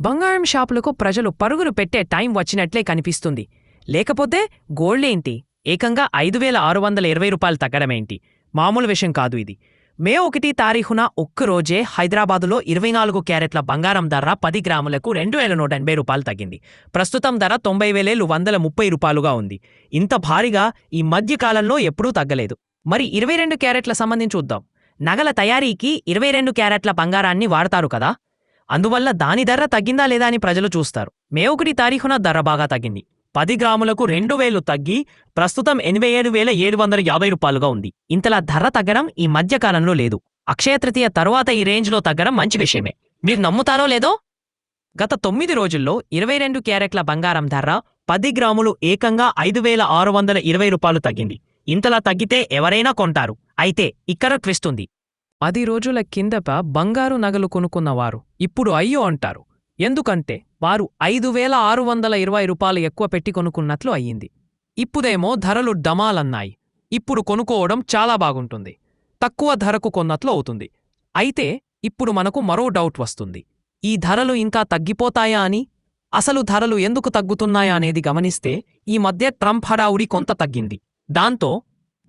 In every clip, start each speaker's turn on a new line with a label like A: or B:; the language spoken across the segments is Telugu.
A: బంగారం షాపులకు ప్రజలు పరుగులు పెట్టే టైం వచ్చినట్లే కనిపిస్తుంది. లేకపోతే గోల్డేంటి? ఏకంగా ఐదు వేల ఆరు వందల ఇరవై రూపాయలు తగ్గడమేంటి? మామూలు విషయం కాదు ఇది. మే ఒకటి తారీఖున ఒక్కరోజే హైదరాబాదులో ఇరవై నాలుగు క్యారెట్ల బంగారం ధర పది గ్రాములకు రెండు వేల నూట ఎనభై రూపాయలు తగ్గింది. ప్రస్తుతం ధర తొంభై వేలేలు వందల ముప్పై రూపాయలుగా ఉంది. ఇంత భారీగా ఈ మధ్యకాలంలో ఎప్పుడూ తగ్గలేదు. మరి ఇరవై రెండు క్యారెట్ల సంబంధించి చూద్దాం. నగల తయారీకి ఇరవై రెండు క్యారెట్ల బంగారాన్ని వాడతారు కదా? అందువల్ల దాని ధర తగ్గిందా లేదా అని ప్రజలు చూస్తారు. మే ఒకటి తారీఖున ధర బాగా తగ్గింది. పది గ్రాములకు రెండు వేలు తగ్గి ప్రస్తుతం ఎనభై ఏడు వేల ఏడు వందల యాభై రూపాయలుగా ఉంది. ఇంతలా ధర తగ్గడం ఈ మధ్య కాలంలో లేదు. అక్షయతృతీయ తరువాత ఈ రేంజ్లో తగ్గడం మంచి విషయమే. మీరు నమ్ముతారో లేదో? గత తొమ్మిది రోజుల్లో ఇరవై రెండు క్యారెట్ల బంగారం ధర పది గ్రాములు ఏకంగా ఐదు వేల ఆరు వందల ఇరవై రూపాయలు తగ్గింది. ఇంతలా తగ్గితే ఎవరైనా కొంటారు. అయితే ఇక్కడ ట్విస్ట్ ఉంది. పది రోజుల కిందట బంగారు నగలు కొనుక్కున్నవారు. ఇప్పుడు అయ్యో అంటారు. ఎందుకంటే వారు ఐదు వేల ఆరు వందల ఇరవై రూపాయలు ఎక్కువ పెట్టి కొనుక్కున్నట్లు అయ్యింది. ఇప్పుడేమో ధరలు డమాలన్నాయి ఇప్పుడు కొనుక్కోవడం చాలా బాగుంటుంది. తక్కువ ధరకు కొన్నట్లు అవుతుంది. అయితే ఇప్పుడు మనకు మరో డౌట్ వస్తుంది. ఈ ధరలు ఇంకా తగ్గిపోతాయా అని? అసలు ధరలు ఎందుకు తగ్గుతున్నాయా అనేది గమనిస్తే ఈ మధ్య ట్రంప్ హడావుడి కొంత తగ్గింది. దాంతో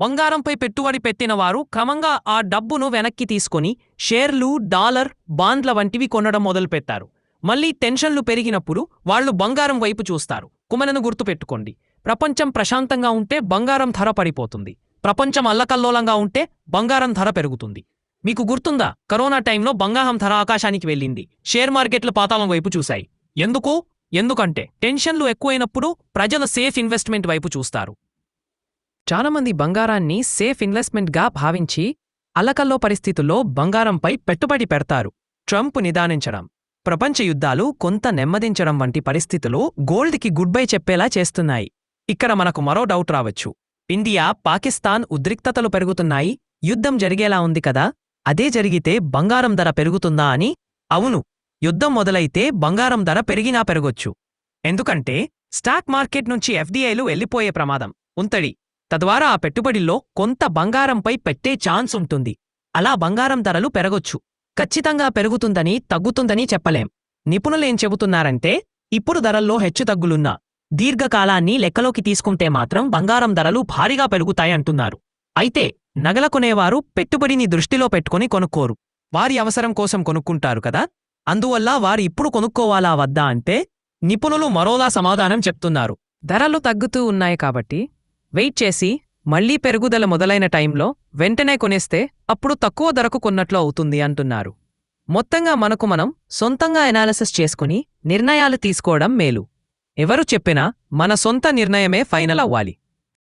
A: బంగారంపై పెట్టుబడి పెట్టిన వారు క్రమంగా ఆ డబ్బును వెనక్కి తీసుకొని షేర్లు డాలర్ బాండ్ల వంటివి కొనడం మొదలుపెట్టారు. మళ్ళీ టెన్షన్లు పెరిగినప్పుడు వాళ్ళు బంగారం వైపు చూస్తారు. కుమనను గుర్తుపెట్టుకోండి. ప్రపంచం ప్రశాంతంగా ఉంటే బంగారం ధర పడిపోతుంది. ప్రపంచం అల్లకల్లోలంగా ఉంటే బంగారం ధర పెరుగుతుంది. మీకు గుర్తుందా? కరోనా టైంలో బంగారం ధర ఆకాశానికి వెళ్ళింది. షేర్ మార్కెట్లు పాతాళం వైపు చూశాయి. ఎందుకు? ఎందుకంటే టెన్షన్లు ఎక్కువైనప్పుడు ప్రజలు సేఫ్ ఇన్వెస్ట్మెంట్ వైపు చూస్తారు. చాలామంది బంగారాన్ని సేఫ్ ఇన్వెస్ట్మెంట్గా భావించి అలకల్లో పరిస్థితుల్లో బంగారంపై పెట్టుబడి పెడతారు. ట్రంప్ నిదానించడం. ప్రపంచ యుద్ధాలు కొంత నెమ్మదించడం వంటి పరిస్థితులు గోల్డ్కి గుడ్ బై చెప్పేలా చేస్తున్నాయి. ఇక్కడ మనకు మరో డౌట్ రావచ్చు. ఇండియా పాకిస్తాన్ ఉద్రిక్తతలు పెరుగుతున్నాయి. యుద్ధం జరిగేలా ఉంది కదా? అదే జరిగితే బంగారం ధర పెరుగుతుందా అని? అవును. యుద్ధం మొదలైతే బంగారం ధర పెరిగినా పెరగొచ్చు. ఎందుకంటే స్టాక్ మార్కెట్ నుంచి ఎఫ్డీఐలు వెళ్ళిపోయే ప్రమాదం. ఉంతడి. తద్వారా ఆ పెట్టుబడిలో కొంత బంగారంపై పెట్టే ఛాన్స్ ఉంటుంది. అలా బంగారం ధరలు పెరగొచ్చు. ఖచ్చితంగా పెరుగుతుందని తగ్గుతుందని చెప్పలేం. నిపుణులేం చెబుతున్నారంటే ఇప్పుడు ధరల్లో హెచ్చుతగ్గులున్నా దీర్ఘకాలాన్ని లెక్కలోకి తీసుకుంటే మాత్రం బంగారం ధరలు భారీగా పెరుగుతాయంటున్నారు అయితే నగల కొనేవారు పెట్టుబడిని దృష్టిలో పెట్టుకుని కొనుక్కోరు. వారి అవసరం కోసం కొనుక్కుంటారు కదా? అందువల్ల వారు ఇప్పుడు కొనుక్కోవాలా వద్దా అంటే నిపుణులు మరోలా సమాధానం చెప్తున్నారు. ధరలు తగ్గుతూ ఉన్నాయి కాబట్టి వెయిట్ చేసి మళ్ళీ పెరుగుదల మొదలైన టైంలో వెంటనే కొనేస్తే అప్పుడు తక్కువ ధరకు కొన్నట్లు అవుతుంది అంటున్నారు. మొత్తంగా మనకు మనం సొంతంగా ఎనాలిసిస్ చేసుకుని నిర్ణయాలు తీసుకోవడం మేలు. ఎవరు చెప్పినా మన సొంత నిర్ణయమే ఫైనల్ అవ్వాలి.